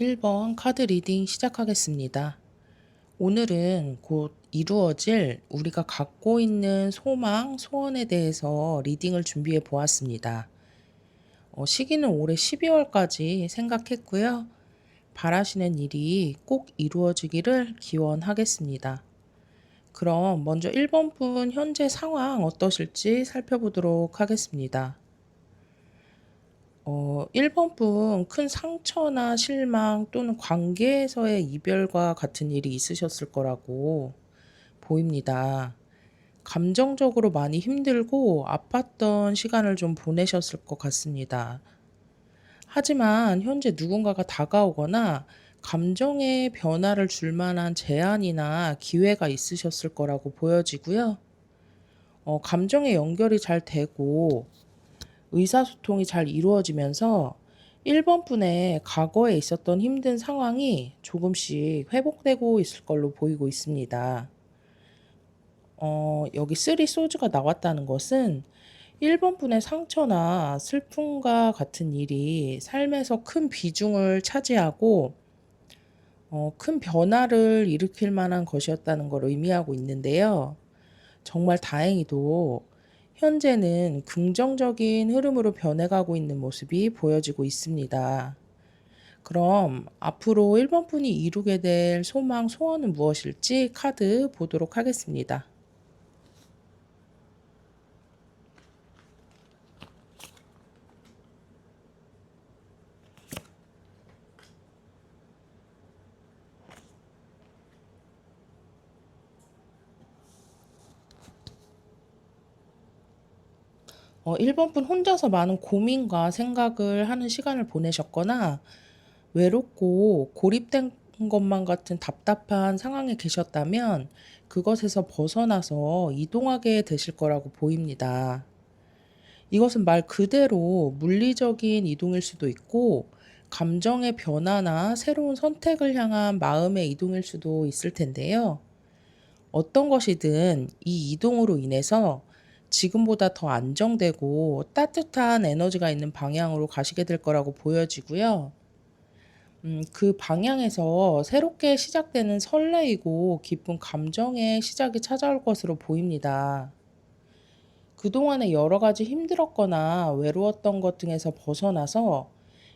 1번 카드 리딩 시작하겠습니다. 오늘은 곧 이루어질 우리가 갖고 있는 소망, 소원에 대해서 리딩을 준비해 보았습니다. 어, 시기는 올해 12월까지 생각했고요. 바라시는 일이 꼭 이루어지기를 기원하겠습니다. 그럼 먼저 1번 분 현재 상황 어떠실지 살펴보도록 하겠습니다. 어, 1번 분 큰 상처나 실망 또는 관계에서의 이별과 같은 일이 있으셨을 거라고 보입니다. 감정적으로 많이 힘들고 아팠던 시간을 좀 보내셨을 것 같습니다. 하지만 현재 누군가가 다가오거나 감정의 변화를 줄 만한 제안이나 기회가 있으셨을 거라고 보여지고요. 어, 감정의 연결이 잘 되고 의사소통이 잘 이루어지면서 1번 분의 과거에 있었던 힘든 상황이 조금씩 회복되고 있을 걸로 보이고 있습니다. 어, 여기 쓰리 소주가 나왔다는 것은 1번 분의 상처나 슬픔과 같은 일이 삶에서 큰 비중을 차지하고 어, 큰 변화를 일으킬 만한 것이었다는 걸 의미하고 있는데요. 정말 다행히도 현재는 긍정적인 흐름으로 변해가고 있는 모습이 보여지고 있습니다. 그럼 앞으로 1번 분이 이루게 될 소망, 소원은 무엇일지 카드 보도록 하겠습니다. 어, 1번 분 혼자서 많은 고민과 생각을 하는 시간을 보내셨거나 외롭고 고립된 것만 같은 답답한 상황에 계셨다면 그것에서 벗어나서 이동하게 되실 거라고 보입니다. 이것은 말 그대로 물리적인 이동일 수도 있고 감정의 변화나 새로운 선택을 향한 마음의 이동일 수도 있을 텐데요. 어떤 것이든 이 이동으로 인해서 지금보다 더 안정되고 따뜻한 에너지가 있는 방향으로 가시게 될 거라고 보여지고요. 음, 그 방향에서 새롭게 시작되는 설레이고 기쁜 감정의 시작이 찾아올 것으로 보입니다. 그동안에 여러 가지 힘들었거나 외로웠던 것 등에서 벗어나서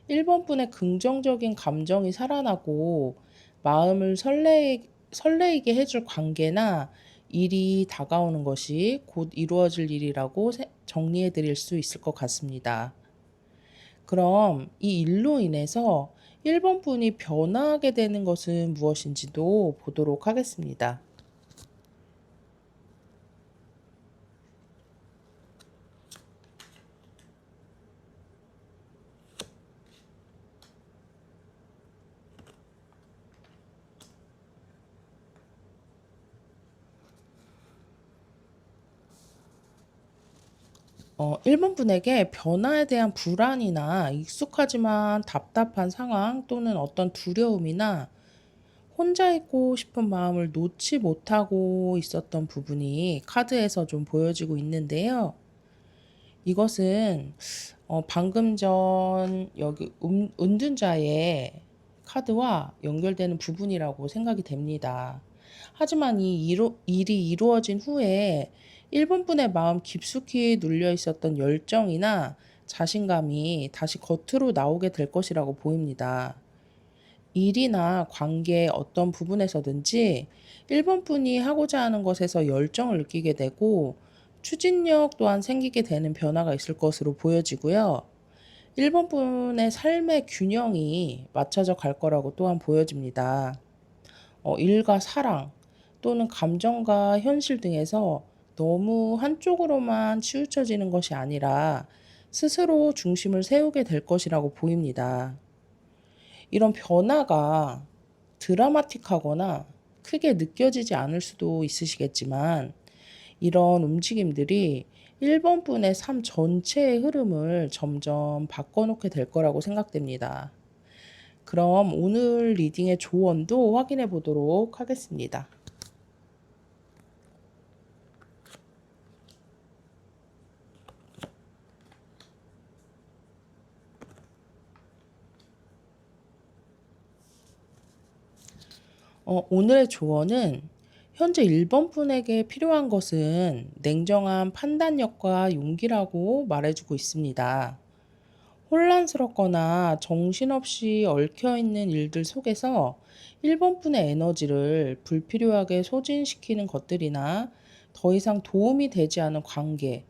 1번 분의 긍정적인 감정이 살아나고 마음을 설레, 설레이게 해줄 관계나 일이 다가오는 것이 곧 이루어질 일이라고 정리해 드릴 수 있을 것 같습니다. 그럼 이 일로 인해서 1번 분이 변화하게 되는 것은 무엇인지도 보도록 하겠습니다. 어, 1번 분에게 변화에 대한 불안이나 익숙하지만 답답한 상황 또는 어떤 두려움이나 혼자 있고 싶은 마음을 놓지 못하고 있었던 부분이 카드에서 좀 보여지고 있는데요. 이것은 어, 방금 전 여기 음, 은둔자의 카드와 연결되는 부분이라고 생각이 됩니다. 하지만 이 이루, 일이 이루어진 후에 1번 분의 마음 깊숙이 눌려 있었던 열정이나 자신감이 다시 겉으로 나오게 될 것이라고 보입니다. 일이나 관계 어떤 부분에서든지 1번 분이 하고자 하는 것에서 열정을 느끼게 되고 추진력 또한 생기게 되는 변화가 있을 것으로 보여지고요. 1번 분의 삶의 균형이 맞춰져 갈 거라고 또한 보여집니다. 어, 일과 사랑 또는 감정과 현실 등에서 너무 한쪽으로만 치우쳐지는 것이 아니라 스스로 중심을 세우게 될 것이라고 보입니다. 이런 변화가 드라마틱하거나 크게 느껴지지 않을 수도 있으시겠지만 이런 움직임들이 1번 분의 삶 전체의 흐름을 점점 바꿔놓게 될 거라고 생각됩니다. 그럼 오늘 리딩의 조언도 확인해 보도록 하겠습니다. 어, 오늘의 조언은 현재 1번 분에게 필요한 것은 냉정한 판단력과 용기라고 말해주고 있습니다. 혼란스럽거나 정신없이 얽혀있는 일들 속에서 1번 분의 에너지를 불필요하게 소진시키는 것들이나 더 이상 도움이 되지 않은 관계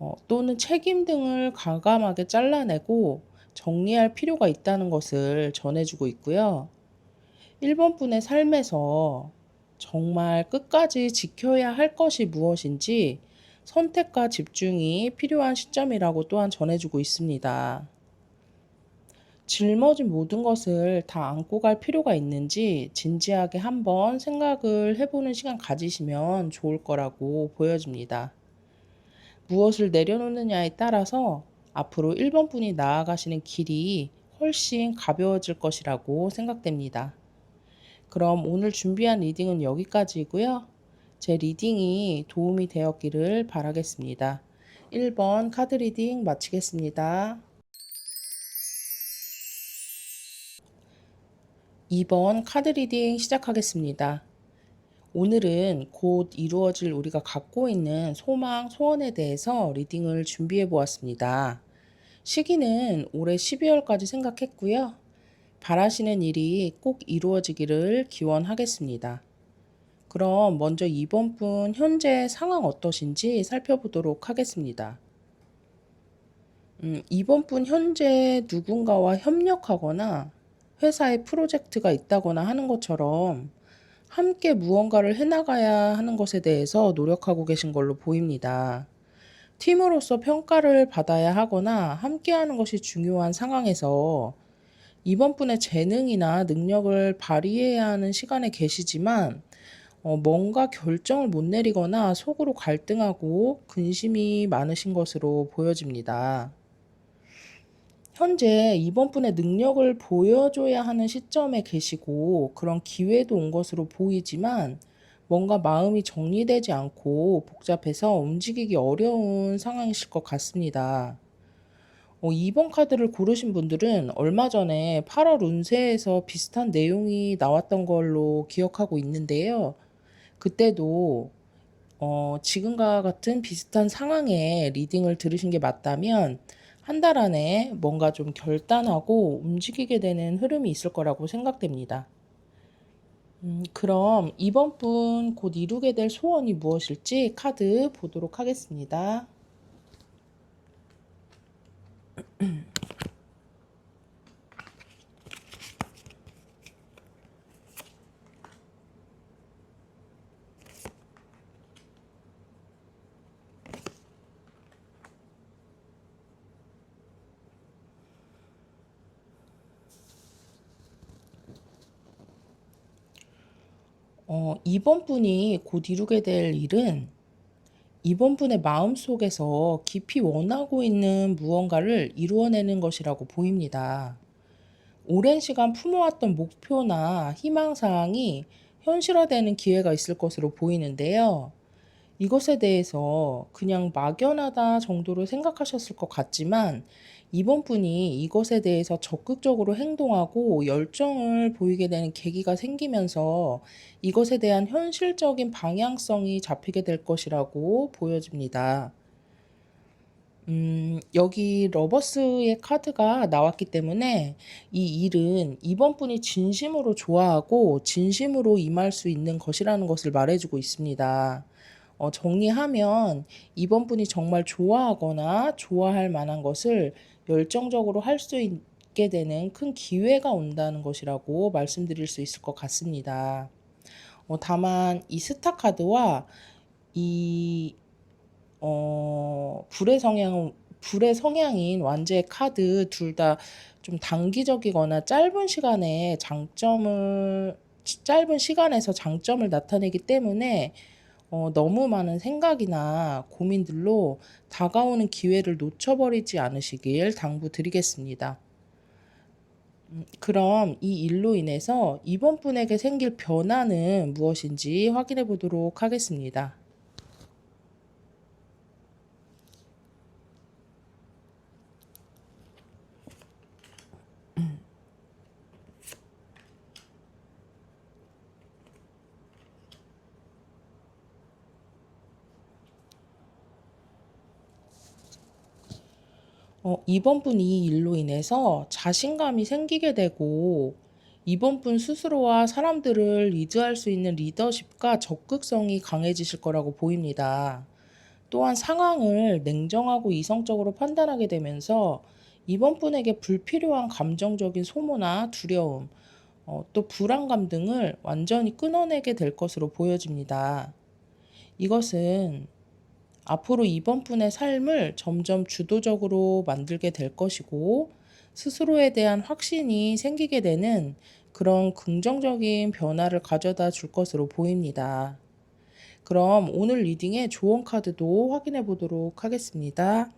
어, 또는 책임 등을 과감하게 잘라내고 정리할 필요가 있다는 것을 전해주고 있고요. 1번 분의 삶에서 정말 끝까지 지켜야 할 것이 무엇인지 선택과 집중이 필요한 시점이라고 또한 전해주고 있습니다. 짊어진 모든 것을 다 안고 갈 필요가 있는지 진지하게 한번 생각을 해보는 시간 가지시면 좋을 거라고 보여집니다. 무엇을 내려놓느냐에 따라서 앞으로 1번 분이 나아가시는 길이 훨씬 가벼워질 것이라고 생각됩니다. 그럼 오늘 준비한 리딩은 여기까지이고요. 제 리딩이 도움이 되었기를 바라겠습니다. 1번 카드 리딩 마치겠습니다. 2번 카드 리딩 시작하겠습니다. 오늘은 곧 이루어질 우리가 갖고 있는 소망, 소원에 대해서 리딩을 준비해 보았습니다. 시기는 올해 12월까지 생각했고요. 바라시는 일이 꼭 이루어지기를 기원하겠습니다. 그럼 먼저 이번 분 현재 상황 어떠신지 살펴보도록 하겠습니다. 음, 이번 분 현재 누군가와 협력하거나 회사에 프로젝트가 있다거나 하는 것처럼 함께 무언가를 해나가야 하는 것에 대해서 노력하고 계신 걸로 보입니다. 팀으로서 평가를 받아야 하거나 함께하는 것이 중요한 상황에서 이번 분의 재능이나 능력을 발휘해야 하는 시간에 계시지만 어, 뭔가 결정을 못 내리거나 속으로 갈등하고 근심이 많으신 것으로 보여집니다. 현재 이번 분의 능력을 보여줘야 하는 시점에 계시고 그런 기회도 온 것으로 보이지만 뭔가 마음이 정리되지 않고 복잡해서 움직이기 어려운 상황이실 것 같습니다. 어, 2번 카드를 고르신 분들은 얼마 전에 8월 운세에서 비슷한 내용이 나왔던 걸로 기억하고 있는데요. 그때도 어, 지금과 같은 비슷한 상황에 리딩을 들으신 게 맞다면 한 달 안에 뭔가 좀 결단하고 움직이게 되는 흐름이 있을 거라고 생각됩니다. 음, 그럼 이번 분 곧 이루게 될 소원이 무엇일지 카드 보도록 하겠습니다. 어, 이번 분이 곧 이루게 될 일은 이번 분의 마음속에서 깊이 원하고 있는 무언가를 이루어내는 것이라고 보입니다. 오랜 시간 품어왔던 목표나 희망사항이 현실화되는 기회가 있을 것으로 보이는데요. 이것에 대해서 그냥 막연하다 정도로 생각하셨을 것 같지만 이번 분이 이것에 대해서 적극적으로 행동하고 열정을 보이게 되는 계기가 생기면서 이것에 대한 현실적인 방향성이 잡히게 될 것이라고 보여집니다. 음, 여기 러버스의 카드가 나왔기 때문에 이 일은 이번 분이 진심으로 좋아하고 진심으로 임할 수 있는 것이라는 것을 말해주고 있습니다. 어, 정리하면 이번 분이 정말 좋아하거나 좋아할 만한 것을 열정적으로 할 수 있게 되는 큰 기회가 온다는 것이라고 말씀드릴 수 있을 것 같습니다. 어, 다만 이 스타 카드와 이 어, 불의 성향 불의 성향인 완제 카드 둘 다 좀 단기적이거나 짧은 시간에 장점을 짧은 시간에서 장점을 나타내기 때문에 어, 너무 많은 생각이나 고민들로 다가오는 기회를 놓쳐버리지 않으시길 당부드리겠습니다. 음, 그럼 이 일로 인해서 이번 분에게 생길 변화는 무엇인지 확인해 보도록 하겠습니다. 어, 이번 분 이 일로 인해서 자신감이 생기게 되고 이번 분 스스로와 사람들을 리드할 수 있는 리더십과 적극성이 강해지실 거라고 보입니다. 또한 상황을 냉정하고 이성적으로 판단하게 되면서 이번 분에게 불필요한 감정적인 소모나 두려움, 어, 또 불안감 등을 완전히 끊어내게 될 것으로 보여집니다. 이것은 앞으로 이번 분의 삶을 점점 주도적으로 만들게 될 것이고, 스스로에 대한 확신이 생기게 되는 그런 긍정적인 변화를 가져다 줄 것으로 보입니다. 그럼 오늘 리딩의 조언 카드도 확인해 보도록 하겠습니다.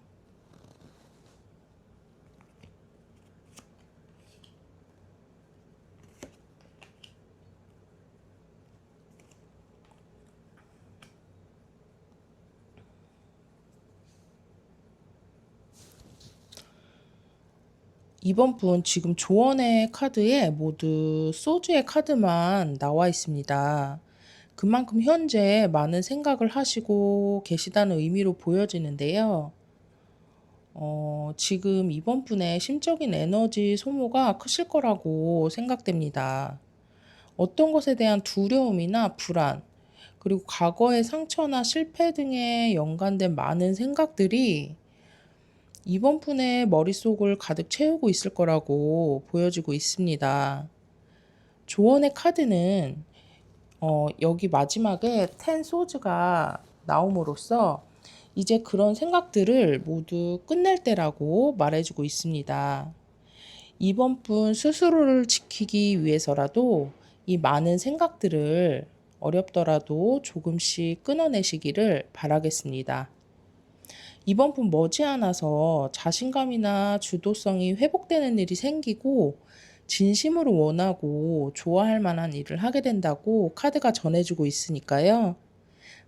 이번 분 지금 조언의 카드에 모두 소주의 카드만 나와 있습니다. 그만큼 현재 많은 생각을 하시고 계시다는 의미로 보여지는데요. 어, 지금 이번 분의 심적인 에너지 소모가 크실 거라고 생각됩니다. 어떤 것에 대한 두려움이나 불안, 그리고 과거의 상처나 실패 등에 연관된 많은 생각들이 이번 분의 머릿속을 가득 채우고 있을 거라고 보여지고 있습니다. 조언의 카드는 어, 여기 마지막에 텐 소즈가 나옴으로써 이제 그런 생각들을 모두 끝낼 때라고 말해주고 있습니다. 이번 분 스스로를 지키기 위해서라도 이 많은 생각들을 어렵더라도 조금씩 끊어내시기를 바라겠습니다. 이번 분 머지않아서 자신감이나 주도성이 회복되는 일이 생기고 진심으로 원하고 좋아할 만한 일을 하게 된다고 카드가 전해주고 있으니까요.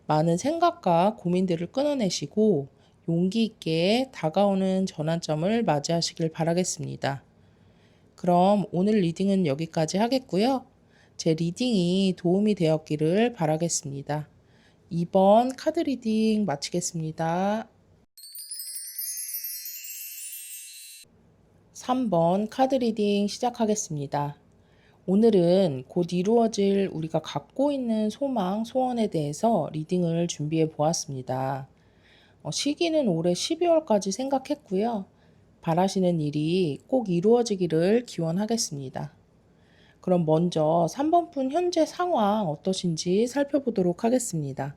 많은 생각과 고민들을 끊어내시고 용기 있게 다가오는 전환점을 맞이하시길 바라겠습니다. 그럼 오늘 리딩은 여기까지 하겠고요. 제 리딩이 도움이 되었기를 바라겠습니다. 2번 카드 리딩 마치겠습니다. 3번 카드 리딩 시작하겠습니다. 오늘은 곧 이루어질 우리가 갖고 있는 소망, 소원에 대해서 리딩을 준비해 보았습니다. 어, 시기는 올해 12월까지 생각했고요. 바라시는 일이 꼭 이루어지기를 기원하겠습니다. 그럼 먼저 3번 분 현재 상황 어떠신지 살펴보도록 하겠습니다.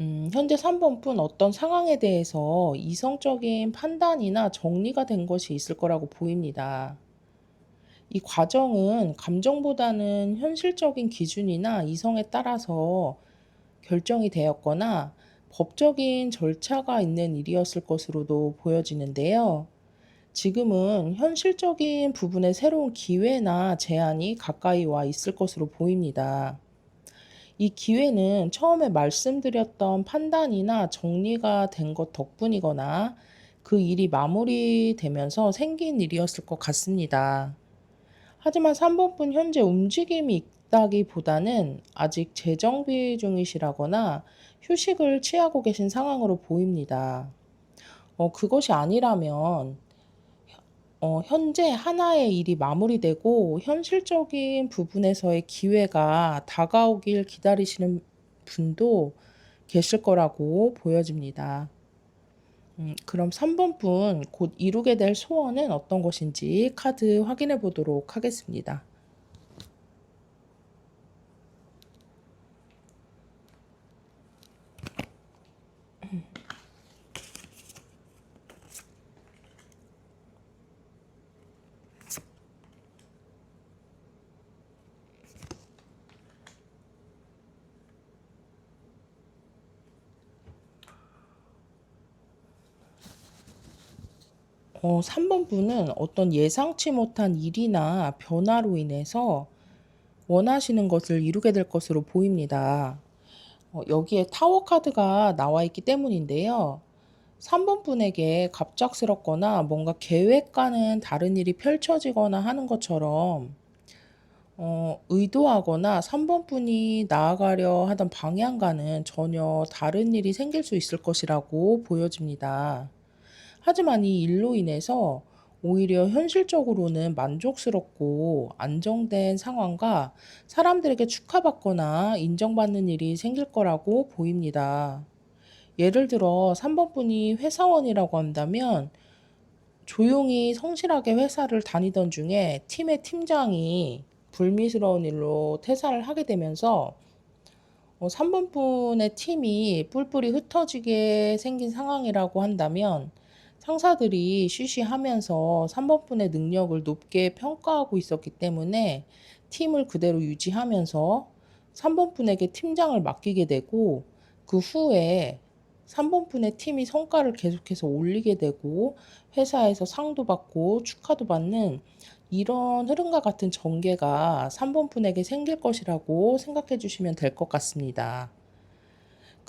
음, 현재 3번뿐 어떤 상황에 대해서 이성적인 판단이나 정리가 된 것이 있을 거라고 보입니다. 이 과정은 감정보다는 현실적인 기준이나 이성에 따라서 결정이 되었거나 법적인 절차가 있는 일이었을 것으로도 보여지는데요. 지금은 현실적인 부분의 새로운 기회나 제안이 가까이 와 있을 것으로 보입니다. 이 기회는 처음에 말씀드렸던 판단이나 정리가 된 것 덕분이거나 그 일이 마무리되면서 생긴 일이었을 것 같습니다. 하지만 3번분 현재 움직임이 있다기보다는 아직 재정비 중이시라거나 휴식을 취하고 계신 상황으로 보입니다. 어, 그것이 아니라면 어, 현재 하나의 일이 마무리되고 현실적인 부분에서의 기회가 다가오길 기다리시는 분도 계실 거라고 보여집니다. 음, 그럼 3번 분 곧 이루게 될 소원은 어떤 것인지 카드 확인해 보도록 하겠습니다. 어, 3번 분은 어떤 예상치 못한 일이나 변화로 인해서 원하시는 것을 이루게 될 것으로 보입니다. 어, 여기에 타워 카드가 나와 있기 때문인데요. 3번 분에게 갑작스럽거나 뭔가 계획과는 다른 일이 펼쳐지거나 하는 것처럼 어, 의도하거나 3번 분이 나아가려 하던 방향과는 전혀 다른 일이 생길 수 있을 것이라고 보여집니다. 하지만 이 일로 인해서 오히려 현실적으로는 만족스럽고 안정된 상황과 사람들에게 축하받거나 인정받는 일이 생길 거라고 보입니다. 예를 들어 3번 분이 회사원이라고 한다면 조용히 성실하게 회사를 다니던 중에 팀의 팀장이 불미스러운 일로 퇴사를 하게 되면서 어, 3번 분의 팀이 뿔뿔이 흩어지게 생긴 상황이라고 한다면 상사들이 쉬쉬하면서 3번 분의 능력을 높게 평가하고 있었기 때문에 팀을 그대로 유지하면서 3번 분에게 팀장을 맡기게 되고 그 후에 3번 분의 팀이 성과를 계속해서 올리게 되고 회사에서 상도 받고 축하도 받는 이런 흐름과 같은 전개가 3번 분에게 생길 것이라고 생각해 주시면 될 것 같습니다.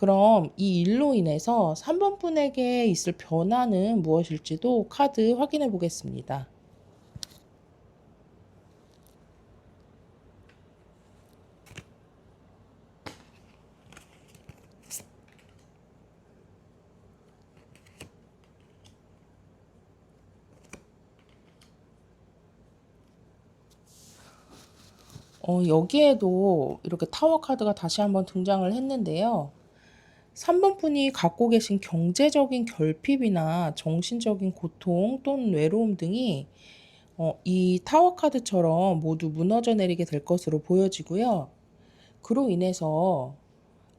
그럼 이 일로 인해서 3번 분에게 있을 변화는 무엇일지도 카드 확인해 보겠습니다. 어, 여기에도 이렇게 타워 카드가 다시 한번 등장을 했는데요. 3번 분이 갖고 계신 경제적인 결핍이나 정신적인 고통 또는 외로움 등이 어, 이 타워 카드처럼 모두 무너져 내리게 될 것으로 보여지고요. 그로 인해서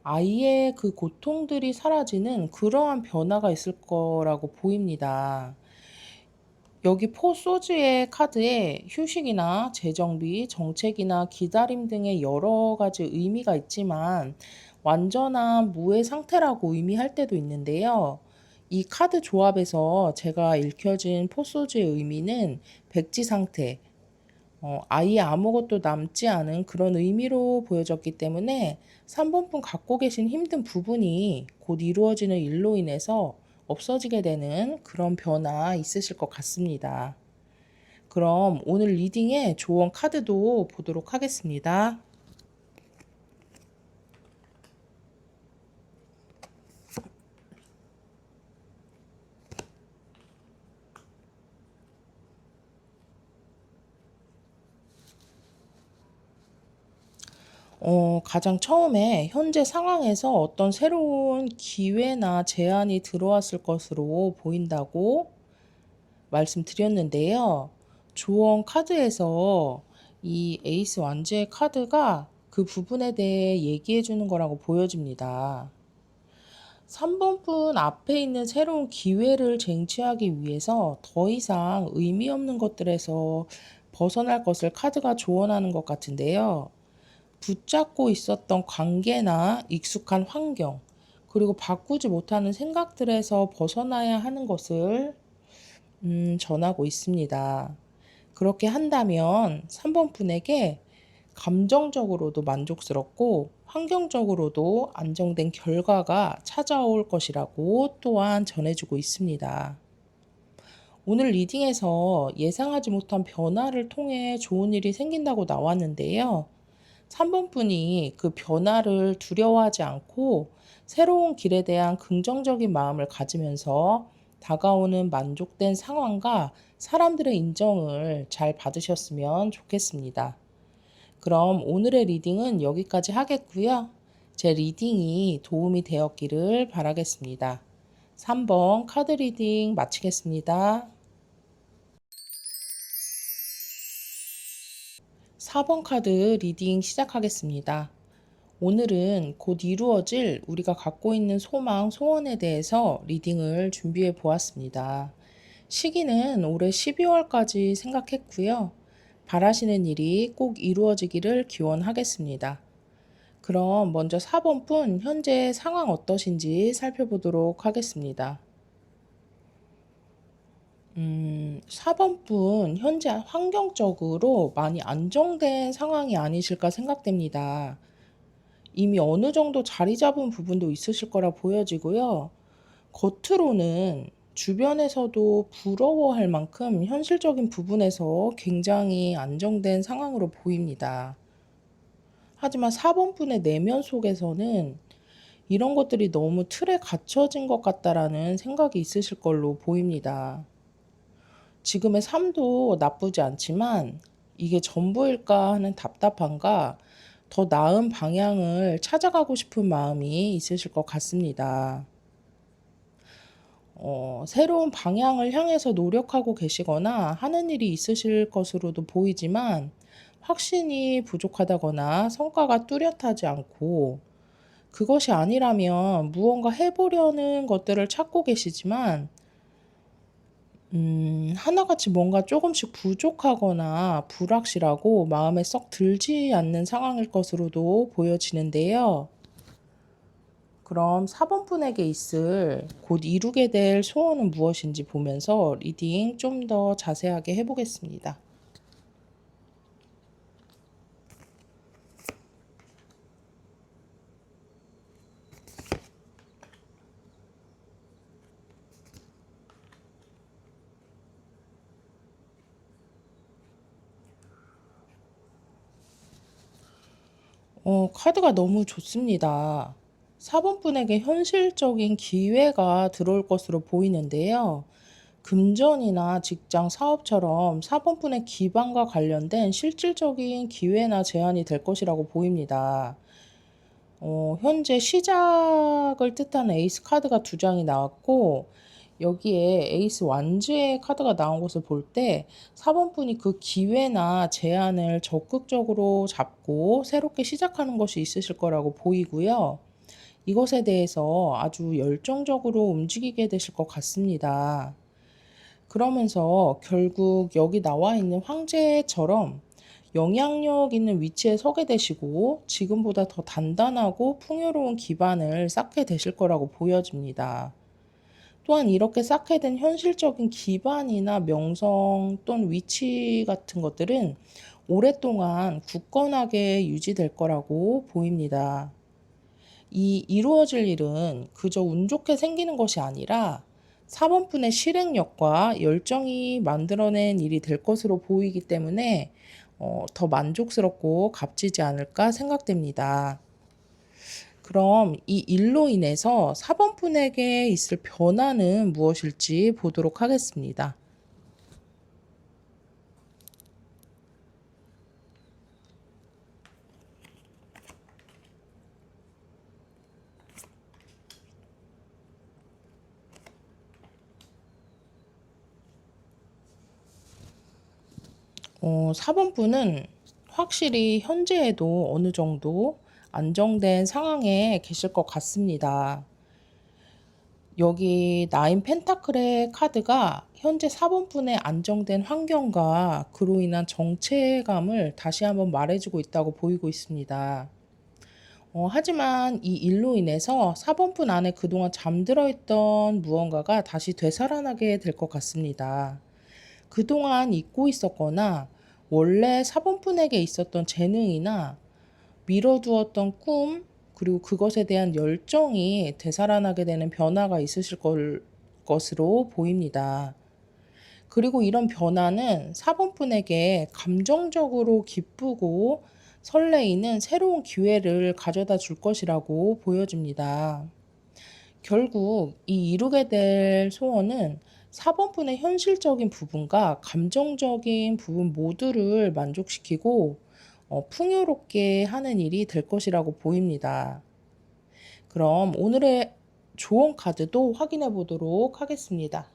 아이의 그 고통들이 사라지는 그러한 변화가 있을 거라고 보입니다. 여기 포소즈의 카드에 휴식이나 재정비, 정책이나 기다림 등의 여러 가지 의미가 있지만 완전한 무의 상태라고 의미할 때도 있는데요. 이 카드 조합에서 제가 읽혀진 포소즈의 의미는 백지 상태, 어, 아예 아무것도 남지 않은 그런 의미로 보여졌기 때문에 3번 분 갖고 계신 힘든 부분이 곧 이루어지는 일로 인해서 없어지게 되는 그런 변화 있으실 것 같습니다. 그럼 오늘 리딩의 조언 카드도 보도록 하겠습니다. 어, 가장 처음에 현재 상황에서 어떤 새로운 기회나 제안이 들어왔을 것으로 보인다고 말씀드렸는데요. 조언 카드에서 이 에이스 완주의 카드가 그 부분에 대해 얘기해 주는 거라고 보여집니다. 3번 분 앞에 있는 새로운 기회를 쟁취하기 위해서 더 이상 의미 없는 것들에서 벗어날 것을 카드가 조언하는 것 같은데요. 붙잡고 있었던 관계나 익숙한 환경, 그리고 바꾸지 못하는 생각들에서 벗어나야 하는 것을 음, 전하고 있습니다. 그렇게 한다면 3번 분에게 감정적으로도 만족스럽고 환경적으로도 안정된 결과가 찾아올 것이라고 또한 전해주고 있습니다. 오늘 리딩에서 예상하지 못한 변화를 통해 좋은 일이 생긴다고 나왔는데요. 3번 분이 그 변화를 두려워하지 않고 새로운 길에 대한 긍정적인 마음을 가지면서 다가오는 만족된 상황과 사람들의 인정을 잘 받으셨으면 좋겠습니다. 그럼 오늘의 리딩은 여기까지 하겠고요. 제 리딩이 도움이 되었기를 바라겠습니다. 3번 카드 리딩 마치겠습니다. 4번 카드 리딩 시작하겠습니다. 오늘은 곧 이루어질 우리가 갖고 있는 소망, 소원에 대해서 리딩을 준비해 보았습니다. 시기는 올해 12월까지 생각했고요. 바라시는 일이 꼭 이루어지기를 기원하겠습니다. 그럼 먼저 4번 분 현재 상황 어떠신지 살펴보도록 하겠습니다. 음, 4번 분 현재 환경적으로 많이 안정된 상황이 아니실까 생각됩니다. 이미 어느 정도 자리 잡은 부분도 있으실 거라 보여지고요. 겉으로는 주변에서도 부러워할 만큼 현실적인 부분에서 굉장히 안정된 상황으로 보입니다. 하지만 4번 분의 내면 속에서는 이런 것들이 너무 틀에 갇혀진 것 같다라는 생각이 있으실 걸로 보입니다. 지금의 삶도 나쁘지 않지만 이게 전부일까 하는 답답함과 더 나은 방향을 찾아가고 싶은 마음이 있으실 것 같습니다. 어, 새로운 방향을 향해서 노력하고 계시거나 하는 일이 있으실 것으로도 보이지만 확신이 부족하다거나 성과가 뚜렷하지 않고 그것이 아니라면 무언가 해보려는 것들을 찾고 계시지만 음, 하나같이 뭔가 조금씩 부족하거나 불확실하고 마음에 썩 들지 않는 상황일 것으로도 보여지는데요. 그럼 4번 분에게 있을 곧 이루게 될 소원은 무엇인지 보면서 리딩 좀 더 자세하게 해보겠습니다. 어, 카드가 너무 좋습니다. 4번 분에게 현실적인 기회가 들어올 것으로 보이는데요. 금전이나 직장, 사업처럼 4번 분의 기반과 관련된 실질적인 기회나 제안이 될 것이라고 보입니다. 어, 현재 시작을 뜻하는 에이스 카드가 두 장이 나왔고, 여기에 에이스 완즈의 카드가 나온 것을 볼 때 4번 분이 그 기회나 제안을 적극적으로 잡고 새롭게 시작하는 것이 있으실 거라고 보이고요. 이것에 대해서 아주 열정적으로 움직이게 되실 것 같습니다. 그러면서 결국 여기 나와 있는 황제처럼 영향력 있는 위치에 서게 되시고 지금보다 더 단단하고 풍요로운 기반을 쌓게 되실 거라고 보여집니다. 또한 이렇게 쌓게 된 현실적인 기반이나 명성 또는 위치 같은 것들은 오랫동안 굳건하게 유지될 거라고 보입니다. 이 이루어질 일은 그저 운 좋게 생기는 것이 아니라 4번분의 실행력과 열정이 만들어낸 일이 될 것으로 보이기 때문에 어, 더 만족스럽고 값지지 않을까 생각됩니다. 그럼 이 일로 인해서 4번분에게 있을 변화는 무엇일지 보도록 하겠습니다. 어, 4번 분은 확실히 현재에도 어느 정도 안정된 상황에 계실 것 같습니다. 여기 나인 펜타클의 카드가 현재 4번분의 안정된 환경과 그로 인한 정체감을 다시 한번 말해주고 있다고 보이고 있습니다. 어, 하지만 이 일로 인해서 4번분 안에 그동안 잠들어 있던 무언가가 다시 되살아나게 될 것 같습니다. 그동안 잊고 있었거나 원래 4번분에게 있었던 재능이나 미뤄두었던 꿈, 그리고 그것에 대한 열정이 되살아나게 되는 변화가 있으실 걸, 것으로 보입니다. 그리고 이런 변화는 4번분에게 감정적으로 기쁘고 설레이는 새로운 기회를 가져다 줄 것이라고 보여집니다. 결국 이 이루게 될 소원은 4번분의 현실적인 부분과 감정적인 부분 모두를 만족시키고 어, 풍요롭게 하는 일이 될 것이라고 보입니다. 그럼 오늘의 조언 카드도 확인해 보도록 하겠습니다.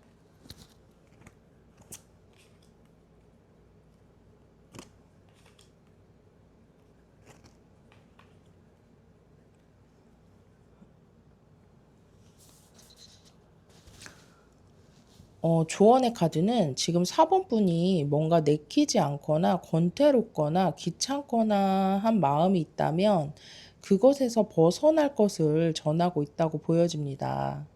어, 조언의 카드는 지금 4번 분이 뭔가 내키지 않거나 권태롭거나 귀찮거나 한 마음이 있다면 그것에서 벗어날 것을 전하고 있다고 보여집니다.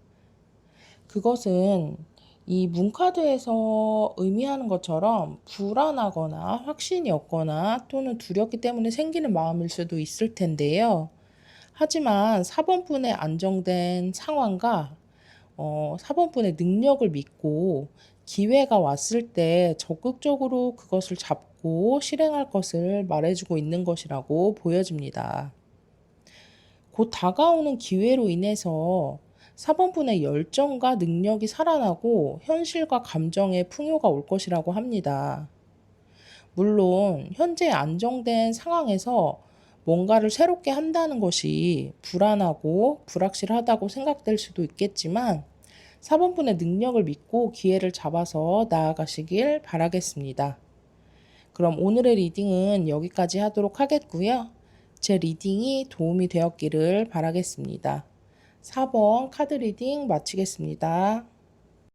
그것은 이 문카드에서 의미하는 것처럼 불안하거나 확신이 없거나 또는 두렵기 때문에 생기는 마음일 수도 있을 텐데요. 하지만 4번 분의 안정된 상황과 어, 사본분의 능력을 믿고 기회가 왔을 때 적극적으로 그것을 잡고 실행할 것을 말해주고 있는 것이라고 보여집니다. 곧 다가오는 기회로 인해서 4번분의 열정과 능력이 살아나고 현실과 감정의 풍요가 올 것이라고 합니다. 물론 현재 안정된 상황에서 뭔가를 새롭게 한다는 것이 불안하고 불확실하다고 생각될 수도 있겠지만 4번분의 능력을 믿고 기회를 잡아서 나아가시길 바라겠습니다. 그럼 오늘의 리딩은 여기까지 하도록 하겠고요. 제 리딩이 도움이 되었기를 바라겠습니다. 4번 카드 리딩 마치겠습니다.